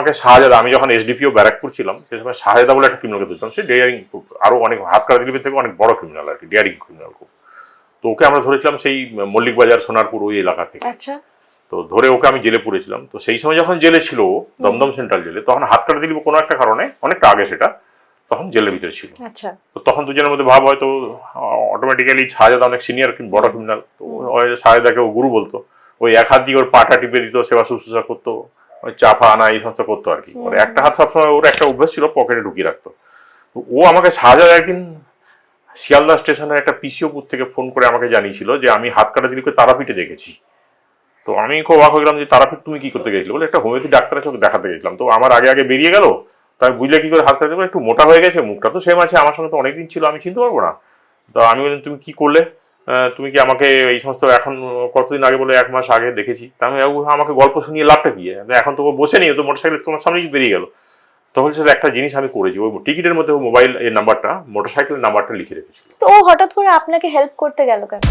আমাকে শাহজাদা আমি যখন এসডিপিও ব্যারাকপুর ছিলাম সে সময় শাহজাদা বলে একটা ক্রিমিনালকে ধরতাম। সে ডেয়ারিং আরও অনেক হাত কাটা দিলীপের থেকে অনেক বড় ক্রিমিনাল আর কি ডেয়ারিং ক্রিমিনাল খুব। তো ওকে আমরা ধরেছিলাম সেই মল্লিক বাজার সোনারপুর ওই এলাকা থেকে। আচ্ছা। তো ধরে ওকে আমি জেলে পুরেছিলাম। তো সেই সময় যখন জেলে ছিল দমদম সেন্ট্রাল জেলে তখন হাত কাটা দিলীপ কোনো একটা কারণে অনেকটা আগে সেটা তখন জেলের ভিতরে ছিল। আচ্ছা। তো তখন দুজনের মধ্যে ভাব হয়তো অটোমেটিক্যালি শাহজাদা অনেক সিনিয়র বড় ক্রিমিনাল তো শাহজাদাকে ও গুরু বলতো। ওই এক হাত দিয়ে ওর পাটা টিপে দিত সেবা শুশ্রূষা করতো। ওই চাপা আনা এই সমস্ত করতো আর কি। ওর একটা হাত সবসময় ওর একটা অভ্যাস ছিল পকেটে ঢুকিয়ে রাখতো। তো ও আমাকে শাহজাদা একদিন শিয়ালদা স্টেশনের একটা পিসিওপুর থেকে ফোন করে আমাকে জানিয়েছিল যে আমি হাত কাটা দিলীপকে তারাপীঠে দেখেছি। তো আমি খুব অবাক হয়ে গেলাম যে তারাপীঠ তুমি কি করতে গেছিলে? বলে একটা হোমিওপ্যাথি ডাক্তারের ওকে দেখাতে গেছিলাম। তো আমার আগে আগে বেরিয়ে গেল। তাই বুঝলে কি করে হাত কাটা একটু মোটা হয়ে গেছে মুখটা তো সেম আছে আমার সঙ্গে তো অনেকদিন ছিল আমি চিনতে পারব না। তো আমি বললাম তুমি কি করলে? তুমি কি আমাকে এই সমস্ত এখন কতদিন আগে বলে এক মাস আগে দেখেছি? তা আমি আমাকে গল্প শুনিয়ে লাভটা কি? এখন তো বসে নেই তো মোটরসাইকেল তোমার সামনেই বেরিয়ে গেলো। তখন সেটা একটা জিনিস আমি করেছি, ওই টিকিটের মধ্যে মোবাইল এর নাম্বারটা, মোটরসাইকেলের নাম্বারটা লিখে রেখেছি তো হঠাৎ করে আপনাকে হেল্প করতে গেল কেন?